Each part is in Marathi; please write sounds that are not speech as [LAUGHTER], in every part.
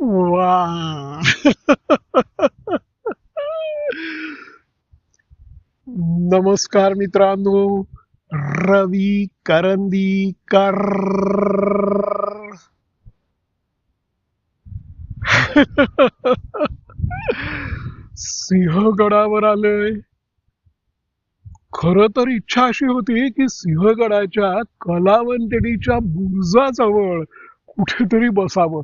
वा नमस्कार मित्रांनो. रवी करंदीकर सिंहगडावर आलोय. खर तर इच्छा अशी होती की सिंहगडाच्या कलावंतडीच्या बुरुजाजवळ कुठेतरी बसावं.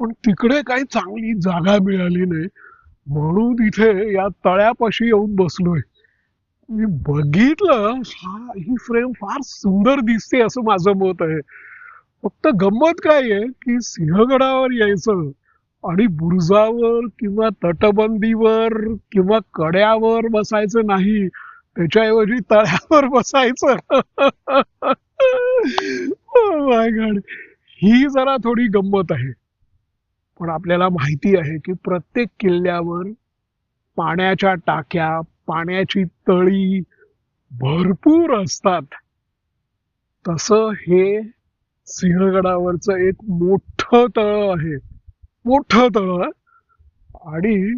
पण तिकडे काही चांगली जागा मिळाली नाही. म्हणून इथे या तळ्यापाशी येऊन बसलोय. मी बघितलं हा ही फ्रेम फार सुंदर दिसते असं माझं मत आहे. फक्त गंमत काय आहे की सिंहगडावर यायचं आणि बुरुजावर किंवा तटबंदीवर किंवा कड्यावर बसायचं नाही. त्याच्याऐवजी तळ्यावर बसायचं. Oh ही जरा थोडी गंमत आहे. पण आपल्याला माहिती आहे की प्रत्येक किल्ल्यावर पाण्याच्या टाक्या पाण्याची तळी भरपूर असतात. तस हे सिंहगडावरचं एक मोठं तळ आहे. मोठं तळ. आणि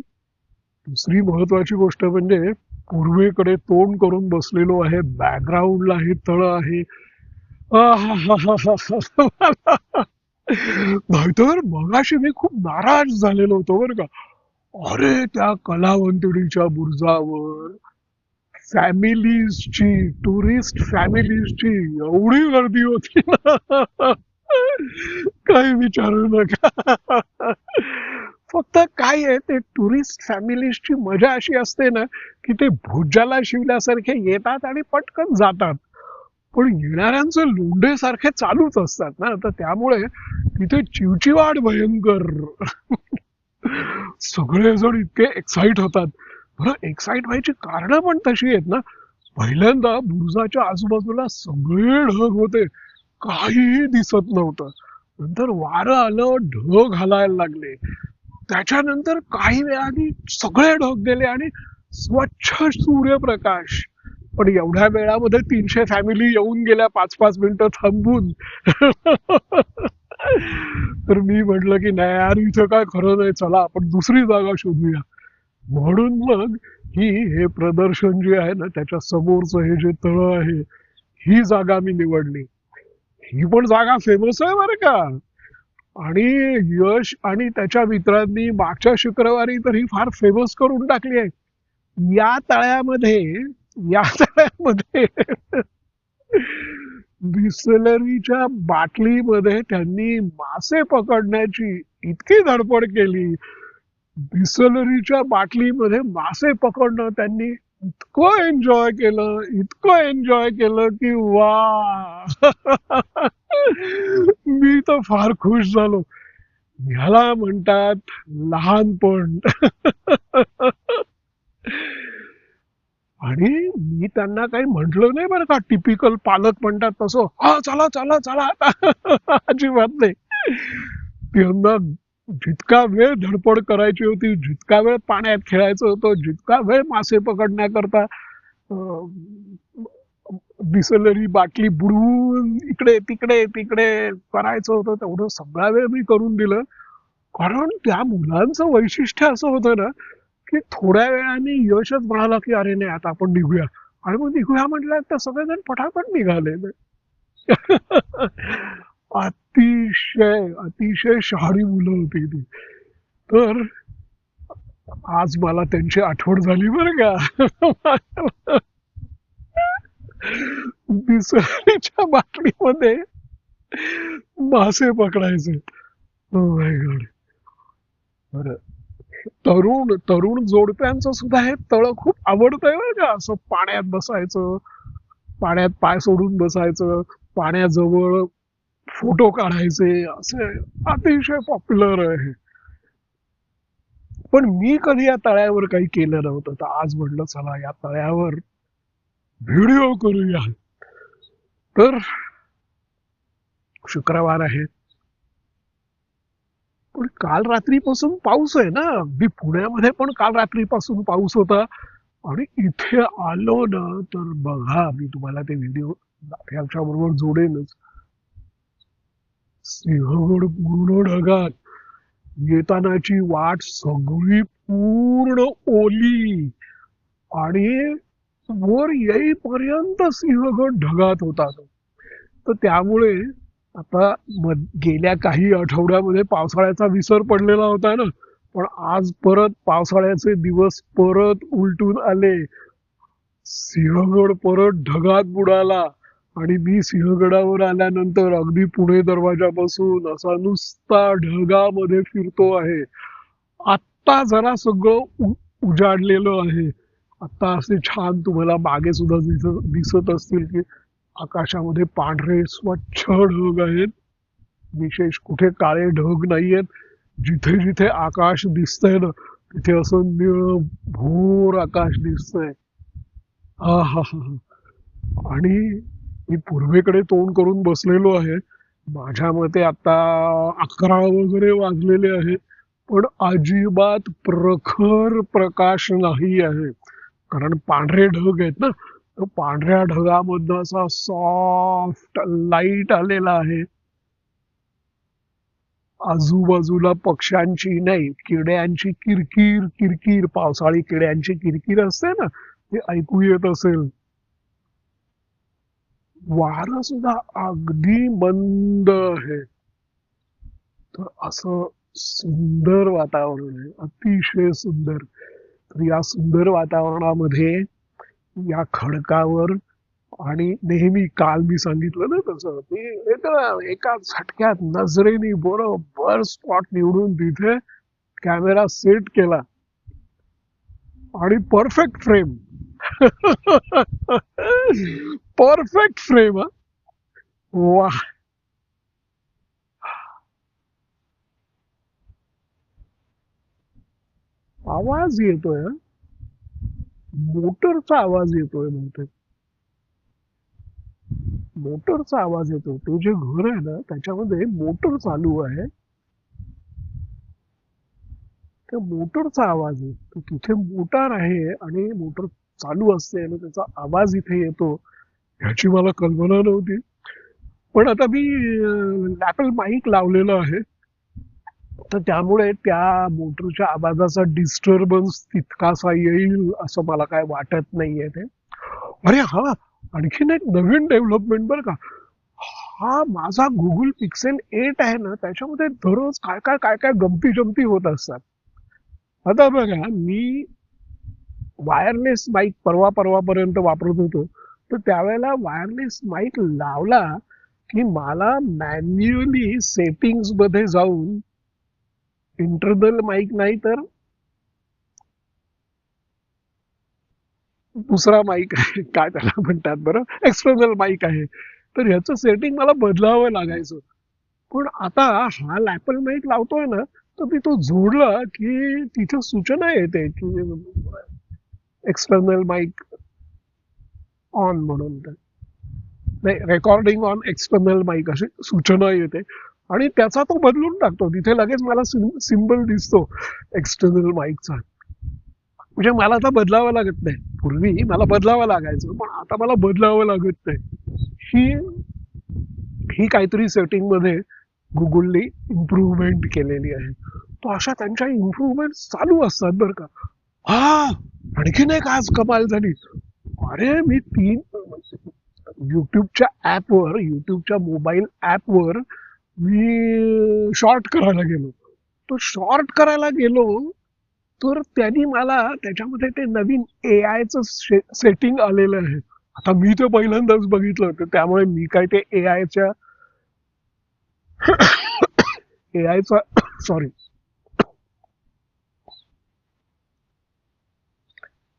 दुसरी महत्वाची गोष्ट म्हणजे पूर्वेकडे तोंड करून बसलेलो आहे. बॅकग्राऊंडला हे तळ आहे. [LAUGHS] नाहीतर मगाशी मी खूप नाराज झालेलो होतो बरं का. अरे त्या कलावंतडीच्या बुरुजावर फॅमिलीजची टुरिस्ट फॅमिलीजची एवढी गर्दी होती. ना [LAUGHS] काही विचारू नका. फक्त काय आहे ते टुरिस्ट फॅमिलीजची मजा अशी असते ना की ते भुजाला शिवल्यासारखे येतात आणि पटकन जातात. पण येणाऱ्यांचं लोंढे सारखे चालूच असतात ना तर त्यामुळे तिथे चिवचिवाट भयंकर. सगळेजण इतके एक्साइट होतात. बरं एक्साइट व्हायची कारण पण तशी आहेत ना. पहिल्यांदा बुरुजाच्या आजूबाजूला सगळे ढग होते. काहीही दिसत नव्हतं. नंतर वारं आलं ढग घालायला लागले. त्याच्यानंतर काही वेळाने सगळे ढग गेले आणि स्वच्छ सूर्यप्रकाश. पण एवढ्या वेळामध्ये तीनशे फॅमिली येऊन गेल्या पाच पाच मिनिटं थांबून. तर मी म्हटलं की नाही यार इथं काय खरं नाही चला आपण दुसरी जागा शोधूया. म्हणून मग ही हे प्रदर्शन जे आहे ना त्याच्या समोरचं हे जे तळ आहे ही जागा मी निवडली. ही पण जागा फेमस आहे बरं का. आणि यश आणि त्याच्या मित्रांनी मागच्या शुक्रवारी तर ही फार फेमस करून टाकली आहे. या तळ्यामध्ये या तळ्यामध्ये बिसलरीच्या बाटलीमध्ये त्यांनी मासे पकडण्याची इतकी धडपड केली. बिसलरीच्या बाटलीमध्ये मासे पकडणं त्यांनी इतकं एन्जॉय केलं इतकं एन्जॉय केलं की वा! [LAUGHS] मी तर फार खुश झालो. ह्याला म्हणतात लहानपण. आणि मी त्यांना काही म्हंटल नाही बरं का टिपिकल पालक म्हणतात तसं. हा चला चला चला. अजिबात नाही. त्यांना जितका वेळ धडपड करायची होती जितका वेळ पाण्यात खेळायचं होतं जितका वेळ मासे पकडण्याकरता बिसलरी बाटली बुडवून इकडे तिकडे तिकडे करायचं होतं तेवढं सगळा वेळ मी करून दिलं. कारण त्या मुलांचं वैशिष्ट्य असं होतं ना की थोड्या वेळाने यशच म्हणाला की अरे नाही आता आपण निघूया. आणि मग निघूया म्हटलं तर सगळेजण पटापट निघाले. अतिशय अतिशय शहारी मुलं होती ती. तर आज मला त्यांची आठवण झाली बरं का. बिसरणीच्या बाटलीमध्ये मासे पकडायचे. गॉड बरं. तरुण तरुण जोडप्यांचं सुद्धा हे तळ खूप आवडतंय बरं का. असं पाण्यात बसायचं पाण्यात पाय सोडून बसायचं पाण्याजवळ फोटो काढायचे. असे अतिशय पॉप्युलर आहे. पण मी कधी या तळ्यावर काही केलं नव्हतं. तर आज म्हटलं चला या तळ्यावर व्हिडिओ करूया. तर शुक्रवार आहे. पण काल रात्रीपासून पाऊस आहे ना? अगदी पुण्यामध्ये पण काल रात्रीपासून पाऊस होता. आणि इथे आलो ना तर बघा मी तुम्हाला ते व्हिडिओ ह्याच्या बरोबर जोडेनच. सिंहगड पूर्ण ढगात येतानाची वाट सगळी पूर्ण ओली. आणि वर येईपर्यंत सिंहगड ढगात होता तो. तर त्यामुळे आता गेल्या काही आठवड्यामध्ये पावसाळ्याचा विसर पडलेला होता ना. पण आज परत पावसाळ्याचे दिवस परत उलटून आले. सिंहगड परत ढगात बुडाला आणि मी सिंहगडावर आल्यानंतर अगदी पुणे दरवाजापासून असा नुसता ढगामध्ये फिरतो आहे. आत्ता जरा सगळं उ- उजाडलेलं आहे. आता असे छान तुम्हाला मागे सुद्धा दिसत दिसत असतील की आकाशामध्ये पांढरे स्वच्छ ढग आहेत. विशेष कुठे काळे ढग नाहीयेत. जिथे जिथे आकाश दिसतंय ना तिथे असं निळ भोर आकाश दिसतंय. हा हा हा हा. आणि मी पूर्वेकडे तोंड करून बसलेलो आहे. माझ्या मते आता अकरा वगैरे वाजलेले आहेत. पण अजिबात प्रखर प्रकाश नाही आहे. कारण पांढरे ढग आहेत ना तर पांढऱ्या ढगामधनं असा सॉफ्ट लाइट आलेला आहे. आजूबाजूला पक्ष्यांची नाही किड्यांची किरकिर किरकिर पावसाळी किड्यांची किरकिर असते ना ते ऐकू येत असेल. वारं सुद्धा अगदी मंद आहे. तर असं सुंदर वातावरण आहे अतिशय सुंदर. या सुंदर वातावरणामध्ये या खडकावर आणि नेहमी काल मी सांगितलं ना तसं मी एका झटक्यात नजरेने बरोबर स्पॉट निवडून तिथे कॅमेरा सेट केला. आणि परफेक्ट फ्रेम परफेक्ट फ्रेम वा आवाज येतोय मोटरचा आवाज येतोय बहुतेक. मोटरचा आवाज येतो ते जे घर आहे ना त्याच्यामध्ये मोटर चालू आहे. त्या मोटरचा आवाज येतो तिथे मोटार आहे आणि मोटर चालू असते आणि त्याचा आवाज इथे येतो ह्याची मला कल्पना नव्हती. पण आता मी लॅपल माईक लावलेलं आहे. तर त्यामुळे त्या मोटरच्या आवाजाचा डिस्टर्बन्स तितकासा येईल असं मला काय वाटत नाहीये ते. अरे हा आणखीन एक नवीन डेव्हलपमेंट बरं का. हा माझा गुगल पिक्सेल एट आहे ना त्याच्यामध्ये दररोज काय काय काय काय गमती जमती होत असतात. आता बघा मी वायरलेस माईक परवा परवापर्यंत वापरत होतो. तर त्यावेळेला वायरलेस माईक लावला की मला मॅन्युअली सेटिंग्समध्ये जाऊन इंटरनल माईक नाही तर दुसरा माईक आहे. [LAUGHS] काय त्याला म्हणतात बरं? एक्सटर्नल माईक आहे. तर ह्याचं सेटिंग मला बदलावं लागायचं. पण आता हा लॅपल माईक लावतोय ना तर मी तो जोडला की तिथे सूचना येते की एक्सटर्नल माईक ऑन म्हणून. तर. नाही रेकॉर्डिंग ऑन एक्सटर्नल माईक अशी सूचना येते. आणि त्याचा तो बदलून टाकतो. तिथे लगेच मला सिम्बल दिसतो एक्सटर्नल माईकचा म्हणजे मला आता बदलावं लागत नाही. पूर्वी मला बदलावं लागायचं पण आता मला बदलावं लागत नाही. ही ही काहीतरी सेटिंगमध्ये गुगलने इम्प्रूव्हमेंट केलेली आहे. तो अशा त्यांच्या इम्प्रूव्हमेंट चालू असतात बरं का. हा आणखीन एक आज कमाल झाली. अरे मी तीन युट्यूबच्या ऍपवर युट्यूबच्या मोबाईल ऍपवर मी शॉर्ट करायला गेलो. तो शॉर्ट करायला गेलो तर त्यांनी मला त्याच्यामध्ये ते नवीन ए आयचं सेटिंग आलेलं आहे. आता मी ते पहिल्यांदाच बघितलं होतं. त्यामुळे मी काय ते ए आयच्या ए आयचा सॉरी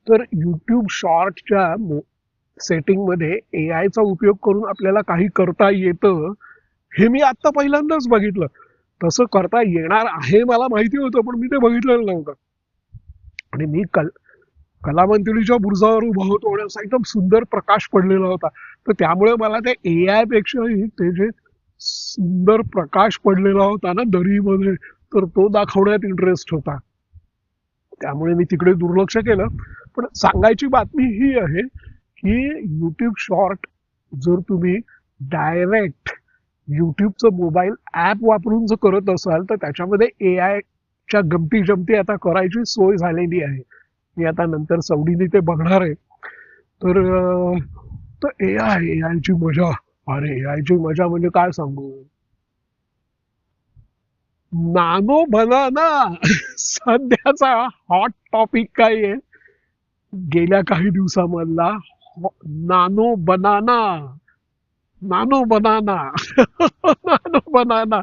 तर युट्यूब शॉर्टच्या सेटिंगमध्ये ए आयचा उपयोग करून आपल्याला काही करता येतं. हे मी आत्ता पहिल्यांदाच बघितलं. तसं करता येणार आहे मला माहिती होतं पण मी ते बघितलेलं नव्हतं. आणि मी कल कलामंदिरीच्या बुरजावर उभा होतो आणि असा एकदम सुंदर प्रकाश पडलेला होता. तर त्यामुळे मला ते ए आय पेक्षाही ते जे सुंदर प्रकाश पडलेला होता ना दरीमध्ये तर तो दाखवण्यात इंटरेस्ट होता. त्यामुळे मी तिकडे दुर्लक्ष केलं. पण सांगायची बातमी ही आहे की युट्यूब शॉर्ट जर तुम्ही डायरेक्ट युट्यूबचं मोबाईल ऍप वापरून जर करत असाल तर त्याच्यामध्ये ए च्या गमती जमती आता करायची सोय झालेली आहे. मी आता नंतर सवडीने ते बघणार आहे. तर तर ए आय ए आयची मजा. अरे ए आयची मजा म्हणजे काय सांगू? नानो बनाना. [LAUGHS] सध्याचा हॉट टॉपिक काय आहे? गेल्या काही दिवसामधला नानो बनाना. नानो बनाना. [LAUGHS] बनाना.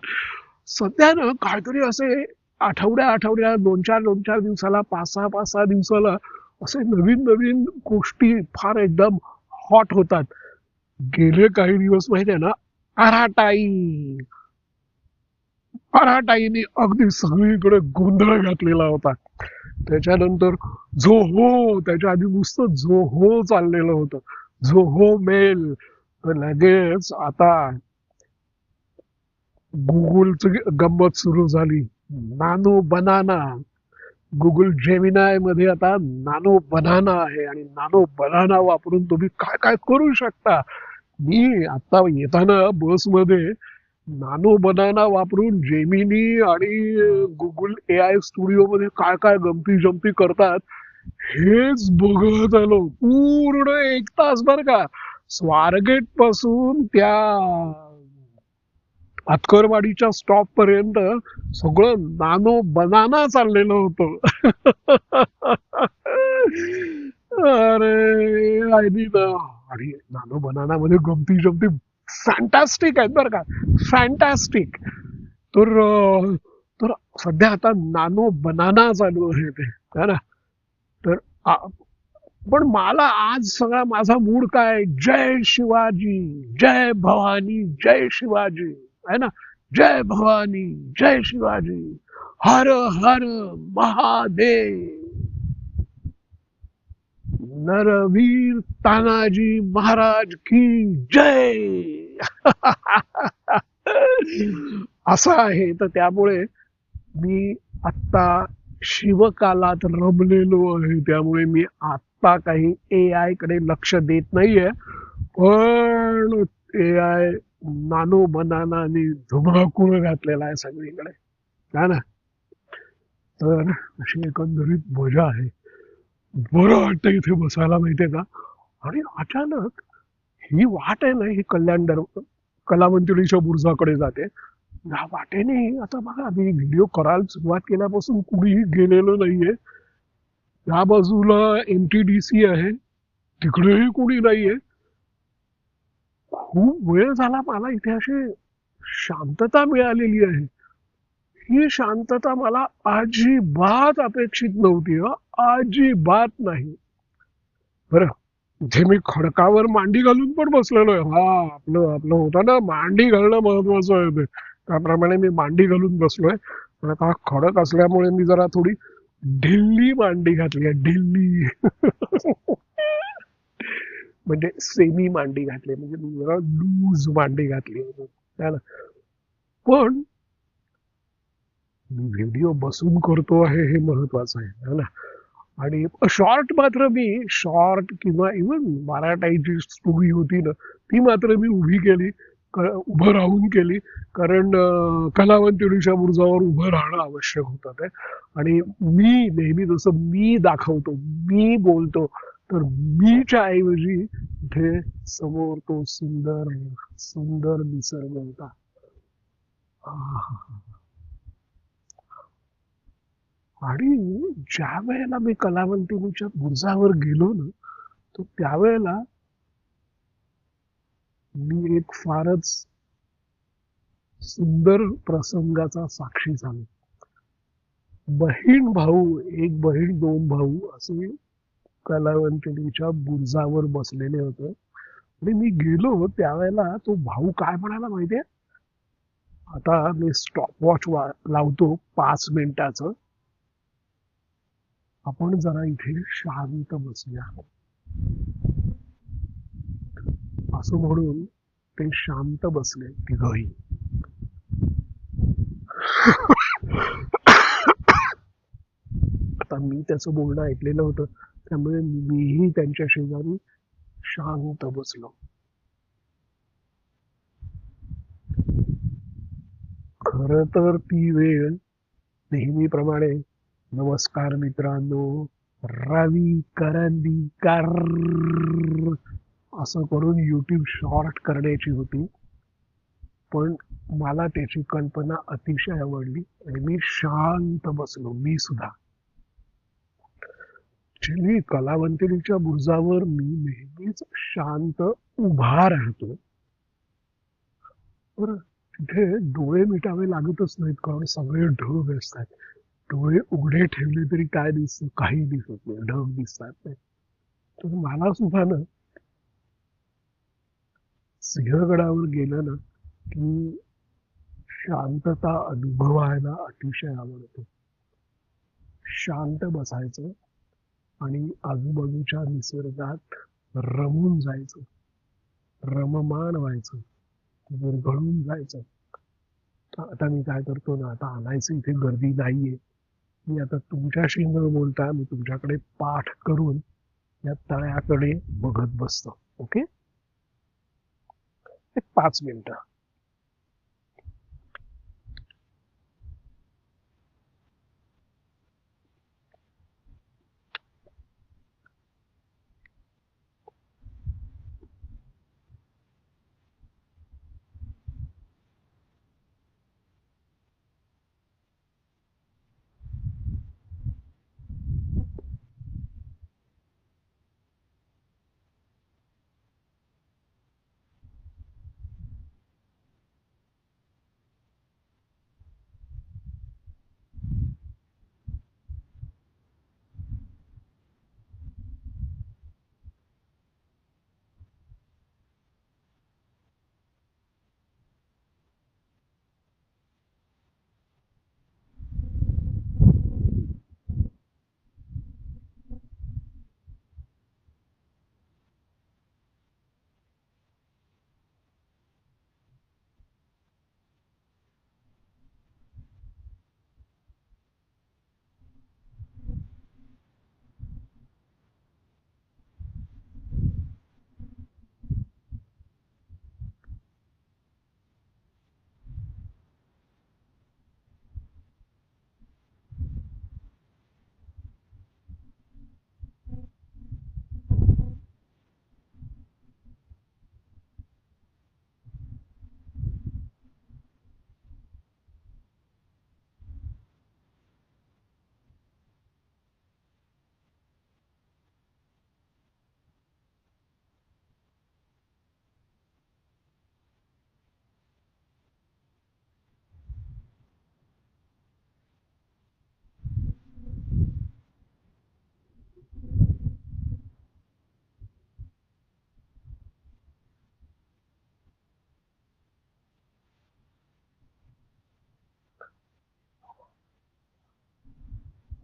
सध्या ना काहीतरी असे आठवड्या आठवड्या दोन चार दोन चार दिवसाला पाच सहा पाच सहा दिवसाला असे नवीन नवीन गोष्टी फार एकदम हॉट होतात. गेले काही दिवस माहिती आहे ना अराटाई अराटाईने अगदी सगळीकडे गोंधळ घातलेला होता. त्याच्यानंतर जो हो त्याच्या आधी नुसतं जो हो चाललेलं होतं. जो हो मेल. तर लगेच आता गुगलच गंमत सुरू झाली. नानो बनाना. गुगल जेमिनायमध्ये आता नानो बनाना आहे आणि नानो बनाना वापरून तुम्ही काय काय करू शकता? मी आता येताना बसमध्ये नानो बनाना वापरून जेमिनी आणि गुगल ए आय स्टुडिओ मध्ये काय काय गमती जमती करतात हेच बघत आलो. पूर्ण एक तास बर का? स्वारगेटपासून त्या अतकरवाडीच्या स्टॉप पर्यंत सगळं नानो बनाना चाललेलं होतं. अरे आयडी ना. आणि नानो बनाना मध्ये गमती जमती फॅन्टॅस्टिक आहेत बरं का. फॅन्टॅस्टिक तर तर सध्या आता नानो बनाना चालू आहे ते. है ना? तर पण मला आज सगळा माझा मूड काय? जय शिवाजी जय भवानी जय शिवाजी. है ना? जय भवानी जय शिवाजी. हर हर महादेव. नरवीर तानाजी महाराज की जय. [LAUGHS] असं आहे. तर त्यामुळे मी आत्ता शिवकालात रमलेलो आहे. त्यामुळे मी आत्ता काही ए आयकडे लक्ष देत नाहीये. पण ए आय नानो बनानाने धुमाकूळ घातलेला आहे सगळीकडे. हा ना? तर अशी एकंदरीत मजा आहे. बरं वाटतं इथे बसायला माहितीये का? आणि अचानक ही वाट आहे ना ही कल्याण दर कलावंतडीच्या बुर्जाकडे जाते. या वाटेने आता बघा मी व्हिडिओ करायला सुरुवात केल्यापासून कुणीही गेलेलो नाहीये. या बाजूला एम टी डी सी आहे. तिकडेही कुणी नाहीये. खूप वेळ झाला मला इथे अशी शांतता मिळालेली आहे. ही शांतता मला अजिबात अपेक्षित नव्हती अजिबात नाही. बर इथे मी खडकावर मांडी घालून पण बसलेलो आहे. हा आपलं आपलं होतं ना मांडी घालणं महत्वाचं आहे. ते त्याप्रमाणे मी मांडी घालून बसलोय. आता खडक असल्यामुळे मी जरा थोडी ढिल्ली मांडी घातली ढिल्ली म्हणजे सेमी मांडी घातली म्हणजे लूज मांडी घातली ना? पण व्हिडिओ बसून करतो आहे हे महत्वाचं आहे ना? आणि शॉर्ट मात्र मी शॉर्ट किंवा इवन मराठाची स्टोरी होती ना, ती मात्र मी उभी केली. उभं राहून केली. कारण अं, कलावंतडीच्या बुरुजावर उभं राहणं आवश्यक होतं ते. आणि मी नेहमी जसं मी दाखवतो मी बोलतो तर मीच्या ऐवजी इथे समोर तो सुंदर सुंदर निसर्ग होता. आणि ज्या वेळेला मी कलावंतिनीच्या बुरुजावर गेलो ना तर त्यावेळेला मी एक फारच सुंदर प्रसंगाचा साक्षी झालो. बहीण भाऊ एक बहीण दोन भाऊ असे कलावंतिनीच्या बुर्जावर बसलेले होते. आणि मी गेलो त्यावेळेला तो भाऊ काय म्हणाला माहितीये आता मी स्टॉप वॉच लावतो पाच मिनिटाचं. आपण जरा इथे शांत बसूया. असं म्हणून ते शांत बसले तिघही. आता मी त्याचं बोलणं ऐकलेलं होतं त्यामुळे मीही त्यांच्या शेजारी शांत बसलो. खर तर ती वेळ नेहमीप्रमाणे नमस्कार मित्रांनो रवी करंदीकर. असं करून यूट्यूब शॉर्ट करण्याची होती. पण मला त्याची कल्पना अतिशय आवडली आणि मी शांत बसलो मी सुद्धा. ऍक्च्युली कलावंतरीच्या बुरजावर मी नेहमीच शांत उभा राहतो. बरं तिथे डोळे मिटावे लागतच नाहीत कारण सगळे ढग असतात डोळे उघडे ठेवले तरी काय दिसत काही दिसत नाही ढग दिसतात नाही. तर मला सुद्धा ना सिंहगडावर गेलं ना की शांतता अनुभवायला अतिशय आवडते. शांत बसायचं आणि आजूबाजूच्या निसर्गात रमून जायचं. रममान व्हायचं. विरघळून जायचं. आता मी काय करतो ना आता आणायचं इथे गर्दी नाहीये. मी आता तुमच्याशी न बोलता मी तुमच्याकडे पाठ करून या तळ्याकडे बघत बसतो. ओके? पाच मिनिटं.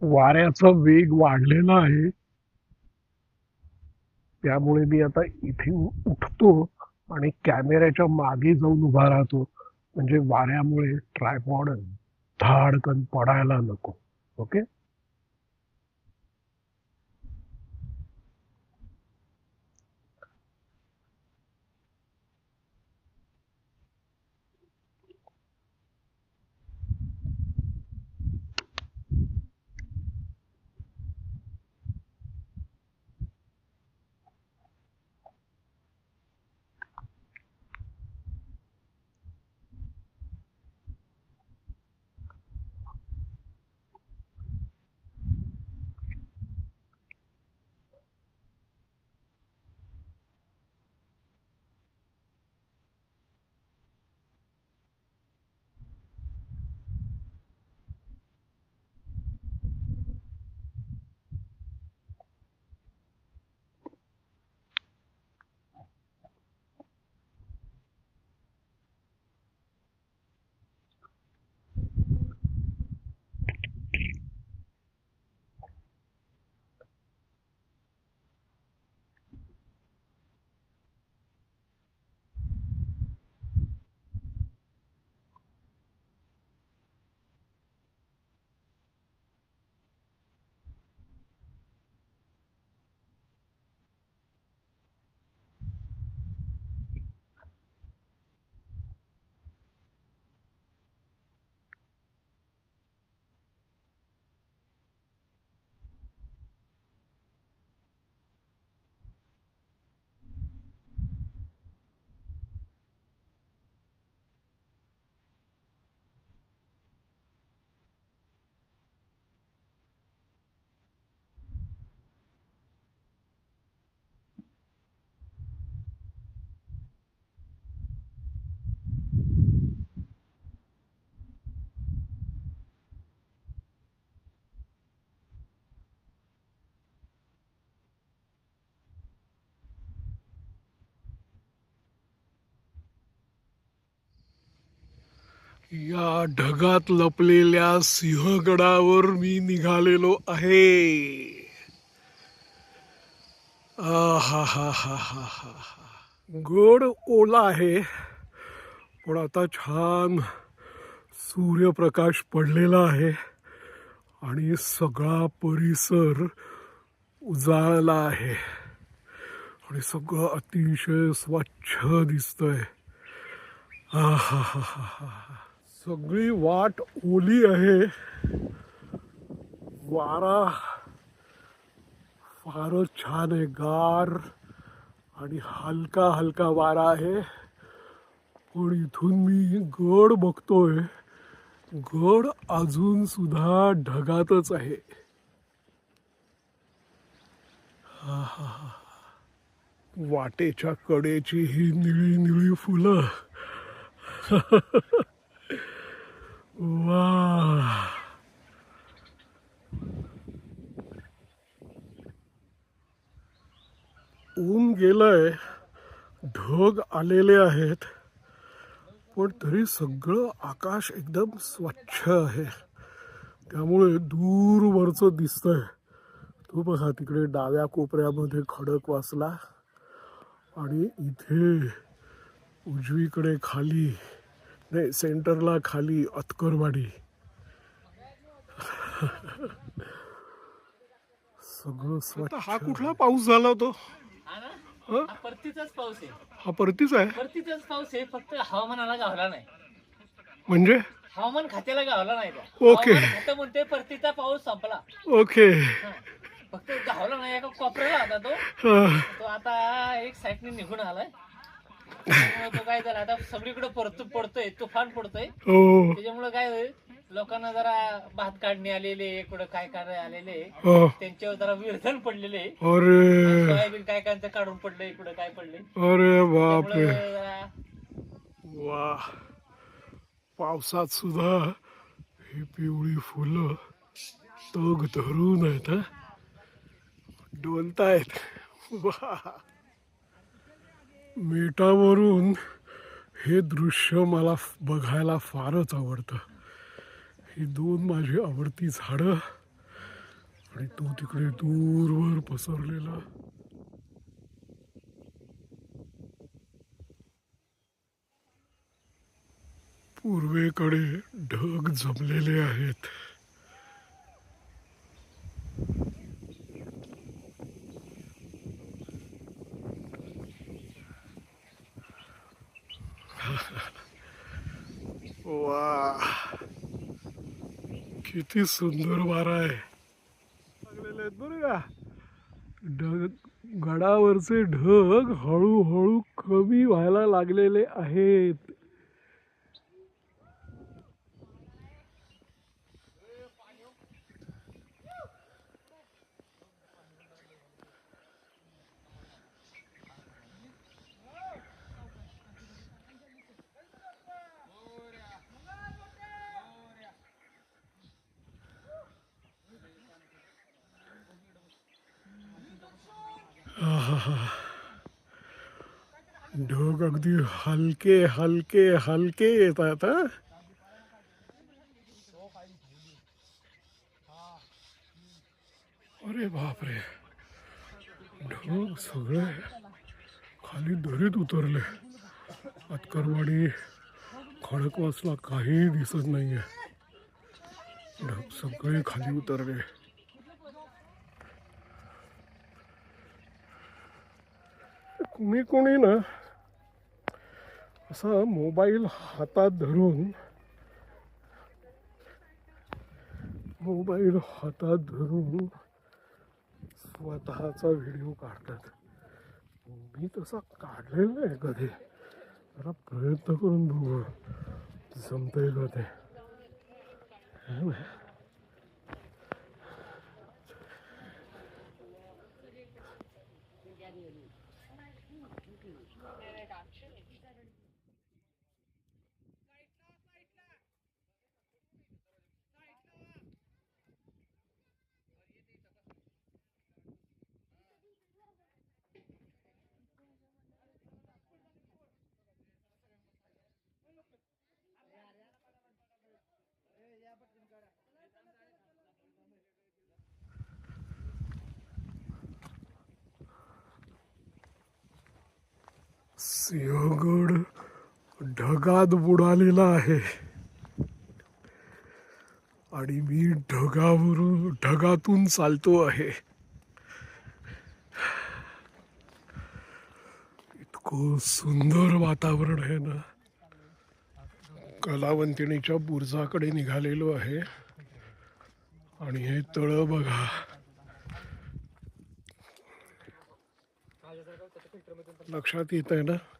वाऱ्याचा वेग वाढलेला आहे. त्यामुळे मी आता इथे उठतो आणि कॅमेऱ्याच्या मागे जाऊन उभा राहतो. म्हणजे वाऱ्यामुळे ट्रायपॉड धाडकन पडायला नको. ओके या ढगात लपलेल्या सिंहगडावर मी निघालेलो आहे. आहा हा हा हा हा गड ओला आहे पण आता छान सूर्यप्रकाश पडलेला आहे आणि सगळा परिसर उजाळला आहे. आणि सगळं अतिशय स्वच्छ दिसतंय. आहा हा हा हा. सगळी वाट ओली आहे. वारा फारच छान आहे गार आणि हलका हलका वारा आहे. पण इथून मी गड बघतोय. गड अजून सुद्धा ढगातच आहे. हा, हा, हा. वाटेच्या कडेची ही निळी निळी फुलं. [LAUGHS] वा ऊन गेलंय ढग आलेले आहेत पण तरी सगळं आकाश एकदम स्वच्छ आहे. त्यामुळे दूरवरचं दिसतंय. तो बघा तिकडे डाव्या कोपऱ्यामध्ये खडक वाचला आणि इथे उजवीकडे खाली नाही सेंटरला खाली अतकरवाडी सगळं स्वच्छ हा कुठला पाऊस झाला तो हा ना? परतीचाच पाऊस आहे. हा परतीच आहे? परतीचाच पाऊस आहे फक्त हवामानाला गावला नाही. म्हणजे? हवामान खात्याला गावला नाही त्या. ओके. हवामान खातं म्हणते परतीचा पाऊस संपला. ओके. हा. फक्त गावला नाही एका कोपऱ्याला होता तो. हा. तो आता एक साईडने निघून आलाय. तो काय झाला आता सगळीकडे परत पडतोय तुफान पडतोय. हो. त्याच्यामुळे काय होईल लोकांना जरा भात काढणे आलेले कुठं काय काय आलेले हा. त्यांच्यावर जरा विरधन पडलेले. अरे. सोयाबीन काय काय काढून पडले कुठं काय पडले अरे त्यामुळे जरा वा. पावसात सुद्धा ही पिवळी फुलं तग धरून आहेत हा? डोलतायत. वा. मेटावरून हे दृश्य मला बघायला फारच आवडतं. ही दोन माझी आवडती झाडं आणि तो तिकडे दूरवर पसरलेला. पूर्वेकडे ढग जमलेले आहेत. किती सुंदर वारा आहे. लागलेले आहेत बरं का? ढग गडावरचे ढग हळूहळू कमी व्हायला लागलेले आहेत. ढग अगदी हलके हलके हलके येत आहेत हा? अरे बापरे. ढग सगळे खाली दरीत उतरले. अतकरवाडी खडकवासला काही दिसत नाहीये. ढग सगळे खाली उतरले. कुणी कोणी ना असा मोबाईल हातात धरून मोबाईल हातात धरून स्वतःचा व्हिडिओ काढतात. मी तसा काढलेला आहे कधी. जरा प्रयत्न करून बघू. जमतंय का ते? सिंहगड ढगात बुडालेला आहे. आणि मी ढगावरून ढगातून चालतो आहे. इतकं सुंदर वातावरण आहे ना. कलावंतिणीच्या बुर्जाकडे निघालेलो आहे. आणि हे तळ बघा. लक्षात येत आहे ना?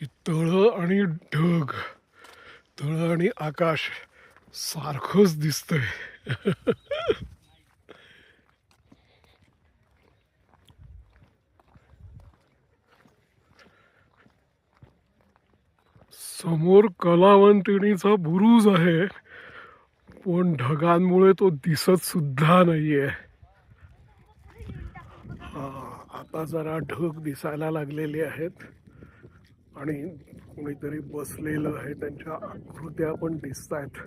की तळ आणि ढग तळ आणि आकाश सारखंच दिसतंय. समोर कलावंतिणीचा बुरुज आहे पण ढगांमुळे तो दिसत सुद्धा नाहीये. हा, आता जरा ढग दिसायला लागलेले आहेत. आणि कोणीतरी बसलेलं आहे त्यांच्या आकृत्या पण दिसत आहेत